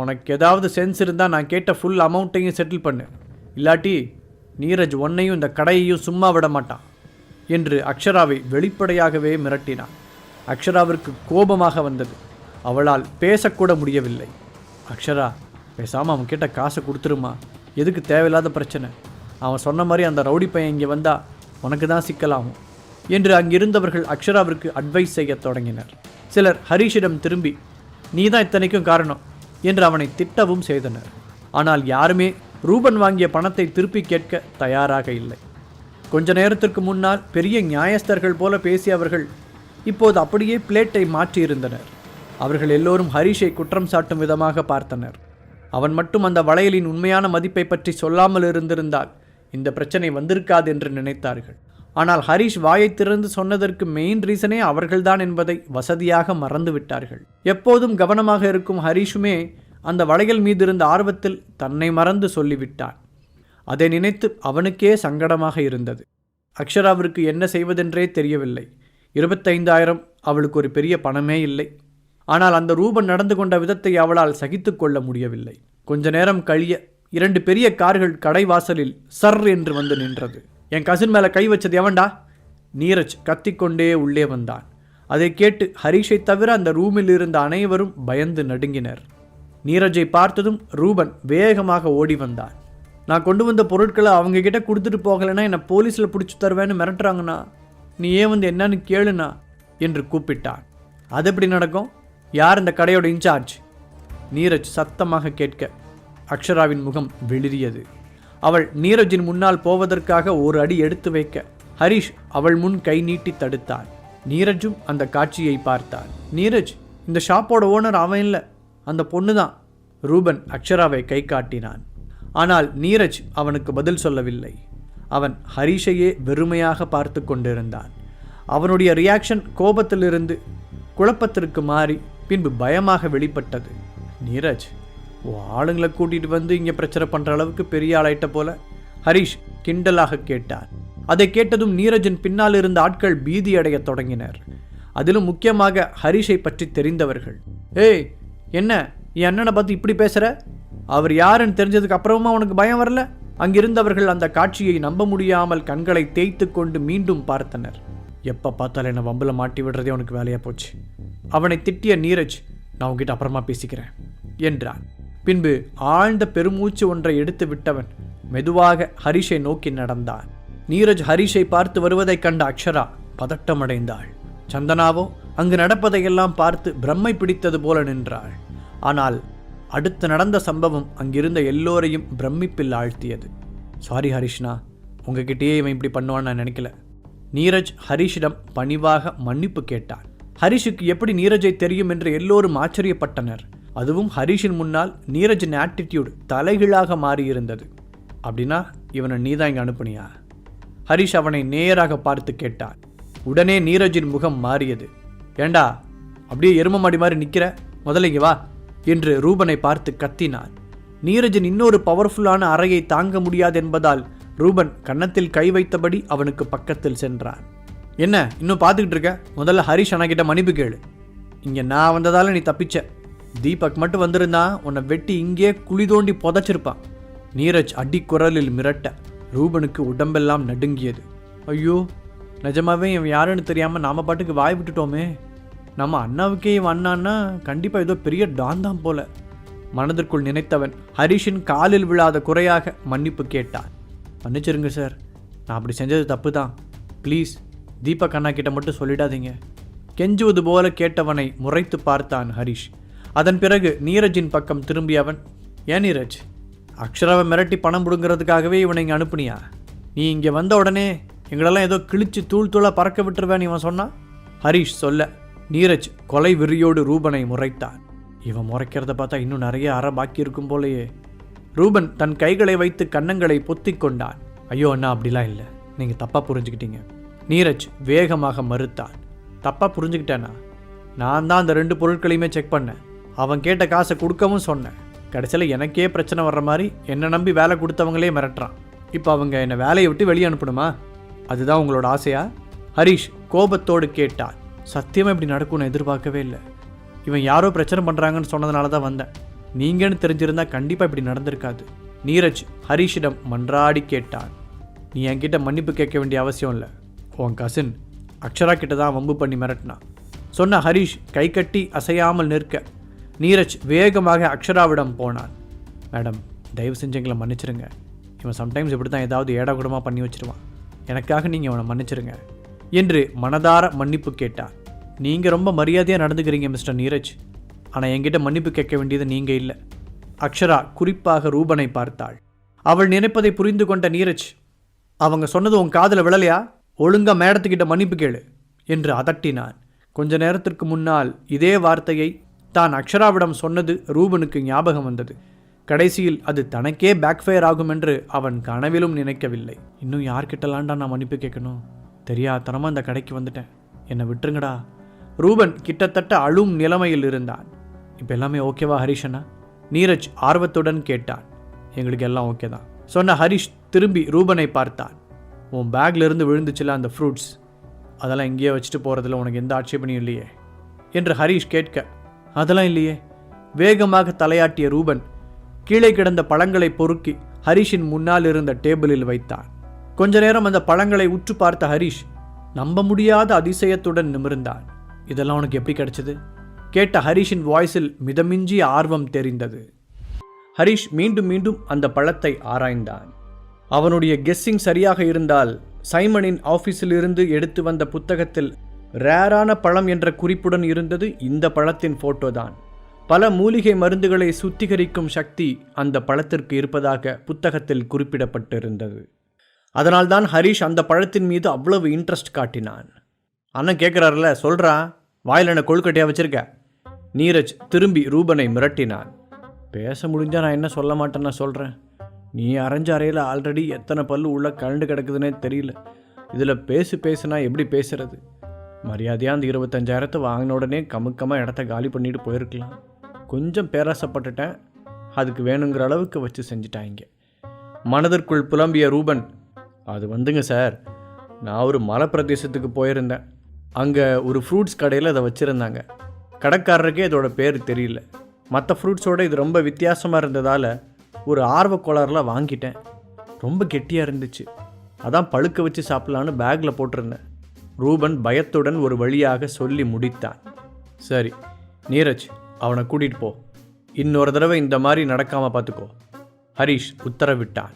உனக்கு ஏதாவது சென்ஸ் இருந்தால் நான் கேட்ட ஃபுல் அமௌண்ட்டையும் செட்டில் பண்ணு. இல்லாட்டி நீரஜ் ஒன்னையும் இந்த கடையையும் சும்மா விட மாட்டான் என்று அக்ஷராவை வெளிப்படையாகவே மிரட்டினான். அக்ஷராவிற்கு கோபமாக வந்தது. அவளால் பேசக்கூட முடியவில்லை. அக்ஷரா பேசாமல் அவன்கிட்ட காசை கொடுத்துருமா? எதுக்கு தேவையில்லாத பிரச்சனை. அவன் சொன்ன மாதிரி அந்த ரவுடி பையன் இங்கே வந்தால் உனக்கு தான் சிக்கலாகும் என்று அங்கிருந்தவர்கள் அக்ஷராவிற்கு அட்வைஸ் செய்யத் தொடங்கினர். சிலர் ஹரிஷிடம் திரும்பி நீ தான் இத்தனைக்கும் காரணம். என்று அவனை திட்டவும் செய்தனர். ஆனால் யாருமே ரூபன் வாங்கிய பணத்தை திருப்பி கேட்க தயாராக இல்லை. கொஞ்ச நேரத்திற்கு முன்னால் பெரிய நியாயஸ்தர்கள் போல பேசிய அவர்கள் இப்போது அப்படியே பிளேட்டை மாற்றியிருந்தனர். அவர்கள் எல்லோரும் ஹரிஷை குற்றம் சாட்டும் விதமாக பார்த்தனர். அவன் மட்டும் அந்த வளையலின் உண்மையான மதிப்பை பற்றி சொல்லாமல் இருந்திருந்தால் இந்த பிரச்சனை வந்திருக்காது என்று நினைத்தார்கள். ஆனால் ஹரிஷ் வாயை திறந்து சொன்னதற்கு மெயின் ரீசனே அவர்கள்தான் என்பதை வசதியாக மறந்து விட்டார்கள் எப்போதும் கவனமாக இருக்கும் ஹரிஷுமே அந்த வளையல் மீது இருந்த ஆர்வத்தில் தன்னை மறந்து சொல்லிவிட்டான். அதை நினைத்து அவனுக்கே சங்கடமாக இருந்தது. அக்ஷராவிற்கு என்ன செய்வதென்றே தெரியவில்லை. இருபத்தைந்தாயிரம் அவளுக்கு ஒரு பெரிய பணமே இல்லை. ஆனால் அந்த ரூபன் நடந்து கொண்ட விதத்தை அவளால் சகித்து கொள்ள முடியவில்லை. கொஞ்ச நேரம் கழிய இரண்டு பெரிய கார்கள் கடைவாசலில் சர் என்று வந்து நின்றது. என் கசின் மேலே கை வச்சது எவன்டா? நீரஜ் கத்திக்கொண்டே உள்ளே வந்தான். அதை கேட்டு ஹரிஷை தவிர அந்த ரூமில் இருந்த அனைவரும் பயந்து நடுங்கினர். நீரஜை பார்த்ததும் ரூபன் வேகமாக ஓடி வந்தான். நான் கொண்டு வந்த பொருட்களை அவங்க கிட்ட கொடுத்துட்டு போகலைன்னா என்னை போலீஸில் பிடிச்சி தருவேன்னு மிரட்டுறாங்கண்ணா. நீ ஏன் வந்து என்னன்னு கேளுண்ணா? என்று கூப்பிட்டான். அது எப்படி நடக்கும்? யார் இந்த கடையோட இன்சார்ஜ்? நீரஜ் சத்தமாக கேட்க அக்ஷராவின் முகம் வெளிரியது அவள் நீரஜின் முன்னால் போவதற்காக ஒரு அடி எடுத்து வைக்க. ஹரிஷ் அவள் முன் கை நீட்டி தடுத்தான். நீரஜும் அந்த காட்சியை பார்த்தான். நீரஜ் இந்த ஷாப்போட ஓனர் அவன் இல்லை. அந்த பொண்ணு தான் ரூபன் அக்ஷராவை கை காட்டினான். ஆனால் நீரஜ் அவனுக்கு பதில் சொல்லவில்லை. அவன் ஹரிஷையே வெறுமையாக பார்த்து கொண்டிருந்தான். அவனுடைய ரியாக்ஷன் கோபத்திலிருந்து குழப்பத்திற்கு மாறி பின்பு பயமாக வெளிப்பட்டது. நீரஜ் ஓ ஆளுங்களை கூட்டிட்டு வந்து இங்கே பிரச்சனை பண்ணுற அளவுக்கு பெரிய ஆளாயிட்ட போல. ஹரிஷ் கிண்டலாக கேட்டார். அதை கேட்டதும் நீரஜின் பின்னால் இருந்த ஆட்கள் பீதி அடைய தொடங்கினர். அதிலும் முக்கியமாக ஹரிஷை பற்றி தெரிந்தவர்கள். ஏய் என்ன? என் அண்ணனை பார்த்து இப்படி பேசுற? அவர் யாருன்னு தெரிஞ்சதுக்கு அப்புறமா உனக்கு பயம் வரல? அங்கிருந்தவர்கள் அந்த காட்சியை நம்ப முடியாமல் கண்களை தேய்த்து கொண்டு மீண்டும் பார்த்தனர். எப்போ பார்த்தாலும் என்னை வம்புல மாட்டி விடுறதே உனக்கு வேலையாக போச்சு. அவனை திட்டிய நீரஜ் நான் உங்ககிட்ட அப்புறமா பேசிக்கிறேன் என்றான் பின்பு ஆழ்ந்த பெருமூச்சு ஒன்றை எடுத்து விட்டவன் மெதுவாக ஹரிஷை நோக்கி நடந்தான். நீரஜ் ஹரிஷை பார்த்து வருவதைக் கண்ட அக்ஷரா பதட்டமடைந்தாள். சந்தனாவோ அங்கு நடப்பதையெல்லாம் பார்த்து பிரம்மை பிடித்தது போல நின்றாள். ஆனால் அடுத்து நடந்த சம்பவம் அங்கிருந்த எல்லோரையும் பிரமிப்பில் ஆழ்த்தியது. சாரி ஹரிஷ்ணா உங்ககிட்டயே இவன் இப்படி பண்ணுவான்னு நான் நினைக்கல. நீரஜ் ஹரிஷிடம் பணிவாக மன்னிப்பு கேட்டான். ஹரிஷுக்கு எப்படி நீரஜை தெரியும் என்று எல்லோரும் ஆச்சரியப்பட்டனர். அதுவும் ஹரிஷின் முன்னால் நீரஜின் ஆட்டிடியூட் தலைகீழாக மாறியிருந்தது. அப்படின்னா இவனை நீ தான் இங்கே அனுப்புனியா? ஹரிஷ் அவனை நேராக பார்த்து கேட்டான். உடனே நீரஜின் முகம் மாறியது. ஏண்டா அப்படியே எரும மாடி மாதிரி நிற்கிற முதலைங்க வா என்று ரூபனை பார்த்து கத்தினான். நீரஜின் இன்னொரு பவர்ஃபுல்லான அறையை தாங்க முடியாது என்பதால் ரூபன் கன்னத்தில் கை வைத்தபடி அவனுக்கு பக்கத்தில் சென்றான். என்ன இன்னும் பார்த்துக்கிட்டு இருக்க? முதல்ல ஹரிஷ் அண்ணா மன்னிப்பு கேளு. இங்கே நான் வந்ததால நீ தப்பிச்ச. தீபக் மட்டும் வந்திருந்தான் உன்னை வெட்டி இங்கே குழி தோண்டி புதைச்சிருப்பான் நீரஜ் அடி குரலில் மிரட்ட ரூபனுக்கு உடம்பெல்லாம் நடுங்கியது. ஐயோ நிஜமாவே இவன் யாருன்னு தெரியாமல் நாம பாட்டுக்கு வாய் விட்டுட்டோமே. நம்ம அண்ணாவுக்கே இவன் அண்ணான்னா கண்டிப்பாக ஏதோ பெரிய டான் தான் போல. மனதிற்குள் நினைத்தவன் ஹரிஷின் காலில் விழாத குறையாக மன்னிப்பு கேட்டான். மன்னிச்சிருங்க சார் நான் அப்படி செஞ்சது தப்பு தான் ப்ளீஸ் தீபக் அண்ணா கிட்ட மட்டும் சொல்லிடாதீங்க. கெஞ்சுவது போல கேட்டவனை முறைத்து பார்த்தான் ஹரிஷ். அதன் பிறகு நீரஜின் பக்கம் திரும்பியவன் ஏன் நீரஜ் அக்ஷராவை மிரட்டி பணம் பிடுங்கிறதுக்காகவே இவனை இங்கே அனுப்புனியா? நீ இங்கே வந்த உடனே எங்களெல்லாம் ஏதோ கிழிச்சு தூள் தூளாக பறக்க விட்டுருவேன் இவன் சொன்னான் ஹரிஷ் சொல்ல நீரஜ் கொலை விரியோடு ரூபனை முறைத்தான். இவன் முறைக்கிறத பார்த்தா இன்னும் நிறைய அற பாக்கி இருக்கும் போலயே. ரூபன் தன் கைகளை வைத்து கன்னங்களை பொத்தி கொண்டான். ஐயோ அண்ணா அப்படிலாம் இல்லை. நீங்கள் தப்பாக புரிஞ்சுக்கிட்டீங்க. நீரஜ் வேகமாக மறுத்தான். தப்பாக புரிஞ்சுக்கிட்டேனா? நான் தான் அந்த ரெண்டு பொருட்களையுமே செக் பண்ணேன். அவன் கேட்ட காசை கொடுக்கவும் சொன்னேன். கடைசியில் எனக்கே பிரச்சனை வர்ற மாதிரி என்னை நம்பி வேலை கொடுத்தவங்களே மிரட்டுறான். இப்போ அவங்க என்னை வேலையை விட்டு வெளியே அனுப்பணுமா? அதுதான் உங்களோட ஆசையா? ஹரிஷ் கோபத்தோடு கேட்டான் சத்தியமாக இப்படி நடக்கும்னு எதிர்பார்க்கவே இல்லை. இவன் யாரோ பிரச்சனை பண்ணுறாங்கன்னு சொன்னதுனால தான் வந்தேன். நீங்கன்னு தெரிஞ்சிருந்தா கண்டிப்பாக இப்படி நடந்திருக்காது. நீரஜ் ஹரிஷிடம் மன்றாடி கேட்டான். நீ என்கிட்ட மன்னிப்பு கேட்க வேண்டிய அவசியம் இல்லை. உன் கசின் அக்ஷரா கிட்ட தான் வம்பு பண்ணி மிரட்டினான். சொன்ன ஹரிஷ் கை கட்டி அசையாமல் நிற்க நீரஜ் வேகமாக அக்ஷராவிடம் போனான். மேடம் தயவு செஞ்சு எங்களை மன்னிச்சிருங்க. இவன் சம்டைம்ஸ் இப்படி தான் ஏதாவது ஏடாகுடமாக பண்ணி வச்சிருவான். எனக்காக நீங்கள் அவனை மன்னிச்சிருங்க என்று மனதார மன்னிப்பு கேட்டார். நீங்கள் ரொம்ப மரியாதையாக நடந்துக்கிறீங்க மிஸ்டர் நீரஜ். ஆனால் என்கிட்ட மன்னிப்பு கேட்க வேண்டியது நீங்கள் இல்லை. அக்ஷரா குறிப்பாக ரூபனை பார்த்தாள். அவள் நினைப்பதை புரிந்து கொண்ட நீரஜ் அவங்க சொன்னது உன் காதில் விழலையா? ஒழுங்கா மேடத்துக்கிட்ட மன்னிப்பு கேளு என்று அதட்டினான். கொஞ்ச நேரத்திற்கு முன்னால் இதே வார்த்தையை தான் அக்ஷராவிடம் சொன்னது ரூபனுக்கு ஞாபகம் வந்தது. கடைசியில் அது தனக்கே பேக்ஃபயர் ஆகும் என்று அவன் கனவிலும் நினைக்கவில்லை. இன்னும் யார்கிட்டலாண்டா நான் மன்னிப்பு கேட்கணும்? தெரியாதனமாக அந்த கடைக்கு வந்துட்டேன். என்னை விட்டுருங்கடா. ரூபன் கிட்டத்தட்ட அழும் நிலைமையில் இருந்தான். இப்போ எல்லாமே ஓகேவா ஹரிஷனா நீரஜ் ஆர்வத்துடன் கேட்டான். எங்களுக்கு எல்லாம் ஓகே தான். சொன்ன ஹரிஷ் திரும்பி ரூபனை பார்த்தான். உன் பேக்ல இருந்து விழுந்துச்சுல அந்த ஃப்ரூட்ஸ் அதெல்லாம் இங்கேயே வச்சுட்டு போகிறதுல உனக்கு எந்த ஆட்சேபனையும் இல்லையே? என்று ஹரிஷ் கேட்க அதெல்லாம் இல்லையே. வேகமாக தலையாட்டிய ரூபன் கீழே கிடந்த பழங்களை பொறுக்கி ஹரிஷின் முன்னால் இருந்த டேபிளில் வைத்தான். கொஞ்ச நேரம் அந்த பழங்களை உற்று பார்த்த ஹரிஷ் நம்ப முடியாத அதிசயத்துடன் நிமிர்ந்தான். இதெல்லாம் உனக்கு எப்படி கிடைச்சது? கேட்ட ஹரிஷின் வாய்ஸில் மிதமிஞ்சிய ஆர்வம் தெரிந்தது. ஹரிஷ் மீண்டும் மீண்டும் அந்த பழத்தை ஆராய்ந்தான். அவனுடைய கெஸ்ஸிங் சரியாக இருந்தால் சைமனின் ஆபீஸிலிருந்து எடுத்து வந்த புத்தகத்தில் ரேரான பழம் என்ற குறிப்புடன் இருந்தது இந்த பழத்தின் போட்டோ தான் பல மூலிகை மருந்துகளை சுத்திகரிக்கும் சக்தி அந்த பழத்திற்கு இருப்பதாக புத்தகத்தில் குறிப்பிடப்பட்டிருந்தது. அதனால்தான் ஹரிஷ் அந்த பழத்தின் மீது அவ்வளவு இன்ட்ரெஸ்ட் காட்டினான். அண்ணன் கேட்குறாருல சொல்கிறா வாயில் என்ன கொழுக்கட்டையா வச்சிருக்க? நீரஜ் திரும்பி ரூபனை மிரட்டினான். பேச முடிஞ்சால் நான் என்ன சொல்ல மாட்டேன்னு சொல்கிறேன் நீ அரைஞ்ச அறையில் ஆல்ரெடி எத்தனை பல்லு உள்ள கரண்டு கிடக்குதுன்னே தெரியல. இதில் பேசு பேசுனா எப்படி பேசுறது? மரியாதையாக அந்த இருபத்தஞ்சாயிரத்தை வாங்கின உடனே கமுக்கமாக இடத்த காலி பண்ணிட்டு போயிருக்கலாம். கொஞ்சம் பேராசப்பட்டுட்டேன். அதுக்கு வேணுங்கிற அளவுக்கு வச்சு செஞ்சிட்டாங்க. மனதிற்குள் புலம்பிய ரூபன் அது வந்துங்க சார். நான் ஒரு மலை பிரதேசத்துக்கு போயிருந்தேன். அங்கே ஒரு ஃப்ரூட்ஸ் கடையில் அதை வச்சுருந்தாங்க. கடைக்காரருக்கே இதோட பேர் தெரியல. மற்ற ஃப்ரூட்ஸோட இது ரொம்ப வித்தியாசமாக இருந்ததால் ஒரு ஆர்வ வாங்கிட்டேன். ரொம்ப கெட்டியாக இருந்துச்சு. அதான் பழுக்க வச்சு சாப்பிட்லான்னு பேக்கில் போட்டிருந்தேன். ரூபன் பயத்துடன் ஒரு வழியாக சொல்லி முடித்தான். சரி நீரஜ் அவனை கூட்டிகிட்டு போ. இன்னொரு தடவை இந்த மாதிரி நடக்காமல் பார்த்துக்கோ ஹரிஷ் உத்தரவிட்டான்.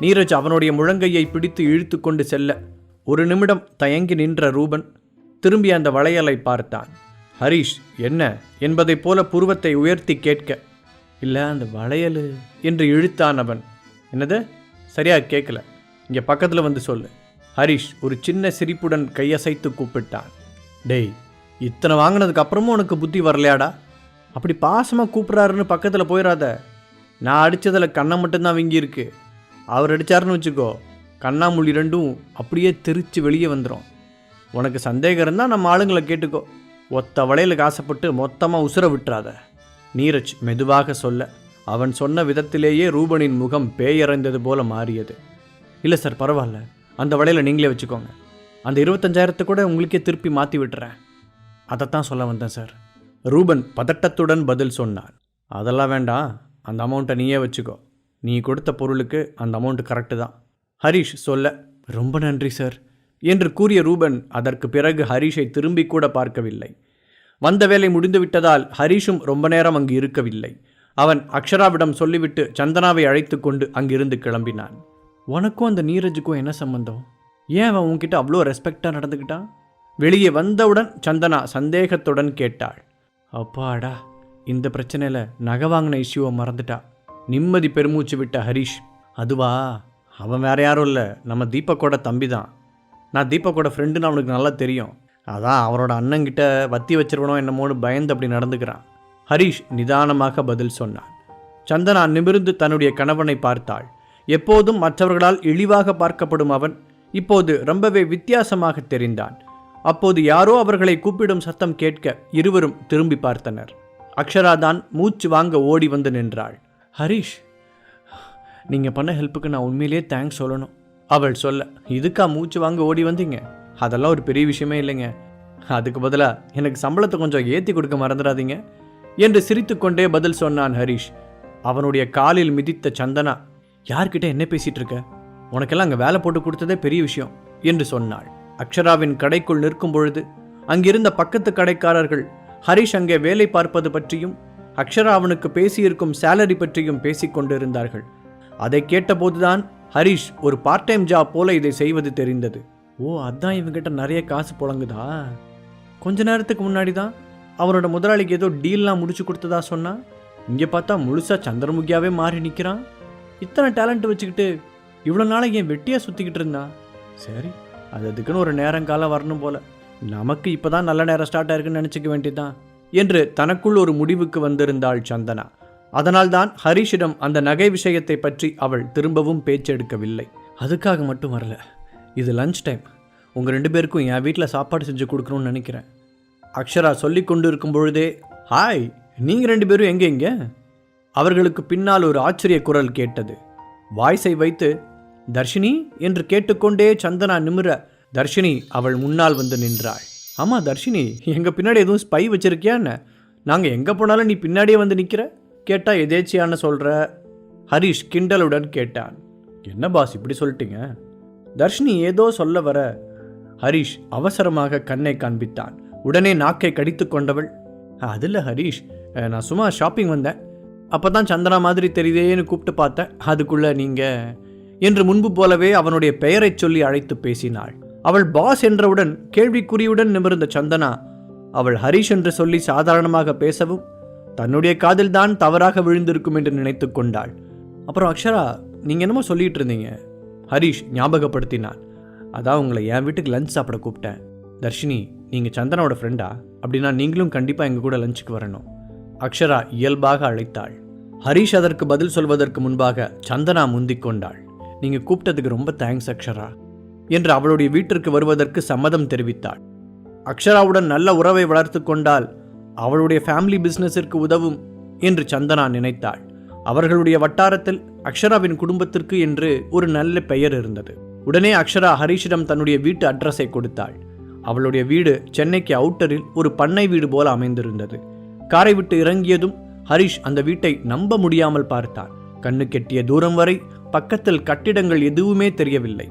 நீரஜ் அவனுடைய முழங்கையை பிடித்து இழுத்து கொண்டு செல்ல ஒரு நிமிடம் தயங்கி நின்ற ரூபன் திரும்பி அந்த வளையலை பார்த்தான். ஹரிஷ் என்ன? என்பதைப் போல புருவத்தை உயர்த்தி கேட்க இல்லை அந்த வளையல் என்று இழுத்தான் அவன். என்னது? சரியாக கேட்கல இங்கே பக்கத்தில் வந்து சொல்லு. ஹரிஷ் ஒரு சின்ன சிரிப்புடன் கையசைத்து கூப்பிட்டான். டேய் இத்தனை வாங்கினதுக்கு அப்புறமும் உனக்கு புத்தி வரலையாடா? அப்படி பாசமாக கூப்பிட்றாருன்னு பக்கத்தில் போயிடாத நான் அடித்ததில் கண்ணை மட்டும்தான் வீங்கியிருக்கு. அவர் அடித்தாருன்னு வச்சுக்கோ கண்ணாமூலி ரெண்டும் அப்படியே தெரித்து வெளியே வந்துடும் உனக்கு சந்தேகம் இருந்தால் நம்ம ஆளுங்களை கேட்டுக்கோ. ஒத்த வளையலுக்கு ஆசைப்பட்டு மொத்தமாக உசுர விட்டுறாத. நீரஜ் மெதுவாக சொல்ல அவன் சொன்ன விதத்திலேயே ரூபனின் முகம் பேயறைந்தது போல மாறியது. இல்லை சார் பரவாயில்ல. அந்த வலையில் நீங்களே வச்சுக்கோங்க. அந்த இருபத்தஞ்சாயிரத்தை கூட உங்களுக்கே திருப்பி மாற்றி விட்டுறேன். அதைத்தான் சொல்ல வந்தேன் சார். ரூபன் பதட்டத்துடன் பதில் சொன்னான். அதெல்லாம் வேண்டாம். அந்த அமௌண்ட்டை நீயே வச்சுக்கோ. நீ கொடுத்த பொருளுக்கு அந்த அமௌண்ட்டு கரெக்டு தான். ஹரிஷ் சொல்ல ரொம்ப நன்றி சார். என்று கூறிய ரூபன் அதற்கு பிறகு ஹரிஷை திரும்பி கூட பார்க்கவில்லை. வந்த வேலை முடிந்துவிட்டதால் ஹரிஷும் ரொம்ப நேரம் அங்கு இருக்கவில்லை. அவன் அக்ஷராவிடம் சொல்லிவிட்டு சந்தனாவை அழைத்து கொண்டு அங்கிருந்து கிளம்பினான். உனக்கும் அந்த நீரஜுக்கும் என்ன சம்மந்தம் ஏன் அவன் உன்கிட்ட அவ்வளோ ரெஸ்பெக்டாக நடந்துக்கிட்டான் வெளியே வந்தவுடன் சந்தனா சந்தேகத்துடன் கேட்டாள். அப்பாடா இந்த பிரச்சனையில் நகை வாங்கின இஷ்யூவை மறந்துட்டா. நிம்மதி பெருமூச்சு விட்ட ஹரிஷ். அதுவா? அவன் வேற யாரும் இல்லை. நம்ம தீபக்கோட தம்பி தான் நான் தீபக்கோட ஃப்ரெண்டுன்னு அவனுக்கு நல்லா தெரியும். அதான் அவரோட அண்ணங்கிட்ட வத்தி வச்சிருவனோ என்னமோன்னு பயந்து அப்படி நடந்துக்கிறான். ஹரிஷ் நிதானமாக பதில் சொன்னான். சந்தனா நிமிர்ந்து தன்னுடைய கணவனை பார்த்தாள். எப்போதும் மற்றவர்களால் இழிவாக பார்க்கப்படும் அவன் இப்போது ரொம்பவே வித்தியாசமாக தெரிந்தான். அப்போது யாரோ அவர்களை கூப்பிடும் சத்தம் கேட்க இருவரும் திரும்பி பார்த்தனர். அக்ஷரா தான் மூச்சு வாங்க ஓடி வந்து நின்றாள். ஹரிஷ் நீங்கள் பண்ண ஹெல்ப்புக்கு நான் உண்மையிலேயே தேங்க்ஸ் சொல்லணும். அவள் சொல்ல இதுக்கா மூச்சு வாங்க ஓடி வந்தீங்க? அதெல்லாம் ஒரு பெரிய விஷயமே இல்லைங்க. அதுக்கு பதிலாக எனக்கு சம்பளத்தை கொஞ்சம் ஏற்றி கொடுக்க மறந்துடாதீங்க. என்று சிரித்துக்கொண்டே பதில் சொன்னான் ஹரிஷ். அவனுடைய காலில் மிதித்த சந்தனா யார்கிட்ட என்ன பேசிகிட்டு இருக்க? உனக்கெல்லாம் அங்கே வேலை போட்டு கொடுத்ததே பெரிய விஷயம் என்று சொன்னாள். அக்ஷராவின் கடைக்குள் நிற்கும் பொழுது அங்கிருந்த பக்கத்து கடைக்காரர்கள் ஹரிஷ் அங்கே வேலை பார்ப்பது பற்றியும் அக்ஷரா அவனுக்கு பேசியிருக்கும் சேலரி பற்றியும் பேசிக்கொண்டிருந்தார்கள் அதை கேட்டபோதுதான் ஹரிஷ் ஒரு பார்ட் டைம் ஜாப் போல இதை செய்வது தெரிந்தது. ஓ அதான் இவங்கிட்ட நிறைய காசு புழங்குதா? கொஞ்ச நேரத்துக்கு முன்னாடி தான் அவனோட முதலாளிக்கு ஏதோ டீல்லாம் முடிச்சு கொடுத்ததா சொன்னா இங்கே பார்த்தா முழுசா சந்திரமுகியாவே மாறி நிற்கிறான் இத்தனை டேலண்ட் வச்சுக்கிட்டு இவ்வளோ நாளைக்கு என் வெட்டியாக சுற்றிக்கிட்டு இருந்தான் சரி. அது அதுக்குன்னு ஒரு நேரம் காலம் வரணும் போல. நமக்கு இப்போதான் நல்ல நேரம் ஸ்டார்ட் ஆயிருக்குன்னு நினச்சிக்க வேண்டியதுதான். என்று தனக்குள் ஒரு முடிவுக்கு வந்திருந்தாள் சந்தனா. அதனால்தான் ஹரிஷிடம் அந்த நகை விஷயத்தை பற்றி அவள் திரும்பவும் பேச்செடுக்கவில்லை அதுக்காக மட்டும் வரல. இது லஞ்ச் டைம் உங்கள் ரெண்டு பேருக்கும் என் வீட்டில் சாப்பாடு செஞ்சு கொடுக்கணும்னு நினைக்கிறேன். அக்ஷரா சொல்லி கொண்டு இருக்கும் பொழுதே ஹாய் நீங்கள் ரெண்டு பேரும் எங்கே எங்க அவர்களுக்கு பின்னால் ஒரு ஆச்சரிய குரல் கேட்டது. வாய்ஸை வைத்து தர்ஷினி? என்று கேட்டுக்கொண்டே சந்தனா நிமிர தர்ஷினி அவள் முன்னால் வந்து நின்றாள். ஆமாம் தர்ஷினி எங்கள் பின்னாடி எதுவும் ஸ்பை வச்சிருக்கியா என்ன? நாங்கள் எங்கே போனாலும் நீ பின்னாடியே வந்து நிற்கிற கேட்டால் எதேச்சியான சொல்கிற ஹரிஷ் கிண்டலுடன் கேட்டான். என்ன பாஸ் இப்படி சொல்லிட்டீங்க? தர்ஷினி ஏதோ சொல்ல வர. ஹரிஷ் அவசரமாக கண்ணை காண்பித்தான். உடனே நாக்கை கடித்து கொண்டவள் அதில் ஹரிஷ். நான் சும்மா ஷாப்பிங் வந்தேன். அப்போ தான் சந்தனா மாதிரி தெரியுதேன்னு கூப்பிட்டு பார்த்தேன். அதுக்குள்ளே நீங்கள் என்று முன்பு போலவே அவனுடைய பெயரைச் சொல்லி அழைத்து பேசினாள். அவள் பாஸ் என்றவுடன் கேள்விக்குறியுடன் நிமிர்ந்த சந்தனா அவள் ஹரிஷ் என்று சொல்லி சாதாரணமாக பேசவும் தன்னுடைய காதில் தான் தவறாக விழுந்திருக்கும் என்று நினைத்து கொண்டாள். அப்புறம் அக்ஷரா நீங்கள் என்னமோ சொல்லிட்டு இருந்தீங்க ஹரிஷ் ஞாபகப்படுத்தினான். அதான் உங்களை என் வீட்டுக்கு லஞ்ச் சாப்பிட கூப்பிட்டேன். தர்ஷினி நீங்கள் சந்தனாவோட ஃப்ரெண்டா அப்படின்னா நீங்களும் கண்டிப்பாக எங்கள் கூட லஞ்சுக்கு வரணும். அக்ஷரா இயல்பாக அழைத்தாள். ஹரிஷ் அதற்கு பதில் சொல்வதற்கு முன்பாக சந்தனா முந்திக் கொண்டாள். நீங்கள் கூப்பிட்டதுக்கு ரொம்ப தேங்க்ஸ் அக்ஷரா என்று அவளுடைய வீட்டிற்கு வருவதற்கு சம்மதம் தெரிவித்தாள். அக்ஷராவுடன் நல்ல உறவை வளர்த்து கொண்டால் அவளுடைய ஃபேமிலி பிஸ்னஸிற்கு உதவும் என்று சந்தனா நினைத்தாள். அவர்களுடைய வட்டாரத்தில் அக்ஷராவின் குடும்பத்திற்கு என்று ஒரு நல்ல பெயர் இருந்தது. உடனே அக்ஷரா ஹரிஷிடம் தன்னுடைய வீட்டு அட்ரஸை கொடுத்தாள். அவளுடைய வீடு சென்னைக்கு அவுட்டரில் ஒரு பண்ணை வீடு போல அமைந்திருந்தது. காரை விட்டு இறங்கியதும் ஹரிஷ் அந்த வீட்டை நம்ப முடியாமல் பார்த்தார் கண்ணு கெட்டிய தூரம் வரை பக்கத்தில் கட்டிடங்கள் எதுவுமே தெரியவில்லை.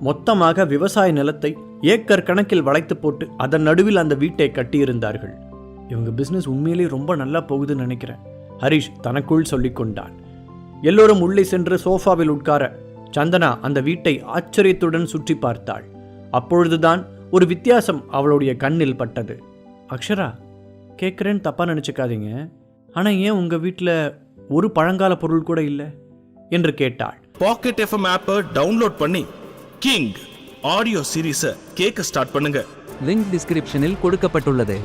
மொத்தமாக விவசாய நிலத்தை ஏக்கர் கணக்கில் வளைத்து போட்டு அதன் நடுவில் அந்த வீட்டை கட்டியிருந்தார்கள். இவங்க பிசினஸ் உண்மையிலேயே ரொம்ப நல்லா போகுதுன்னு நினைக்கிறேன் ஹரிஷ் தனக்குள் சொல்லிக் கொண்டான். எல்லோரும் உள்ளே சென்று சோஃபாவில் உட்கார சந்தனா அந்த வீட்டை ஆச்சரியத்துடன் சுற்றி பார்த்தாள். அப்பொழுதுதான் ஒரு வித்தியாசம் அவளுடைய கண்ணில் பட்டது. அக்ஷரா கேட்குறேன்னு தப்பா நினச்சிக்காதீங்க. ஆனால் ஏன் உங்கள் வீட்டில் ஒரு பழங்கால பொருள் கூட இல்லை? என்று கேட்டாள். பாக்கெட் எஃப்எம் ஆப்பை டவுன்லோட் பண்ணி கிங் ஆடியோ சீரீஸை கேட்க ஸ்டார்ட் பண்ணுங்க. லிங்க் டிஸ்கிரிப்ஷனில் கொடுக்கப்பட்டுள்ளது.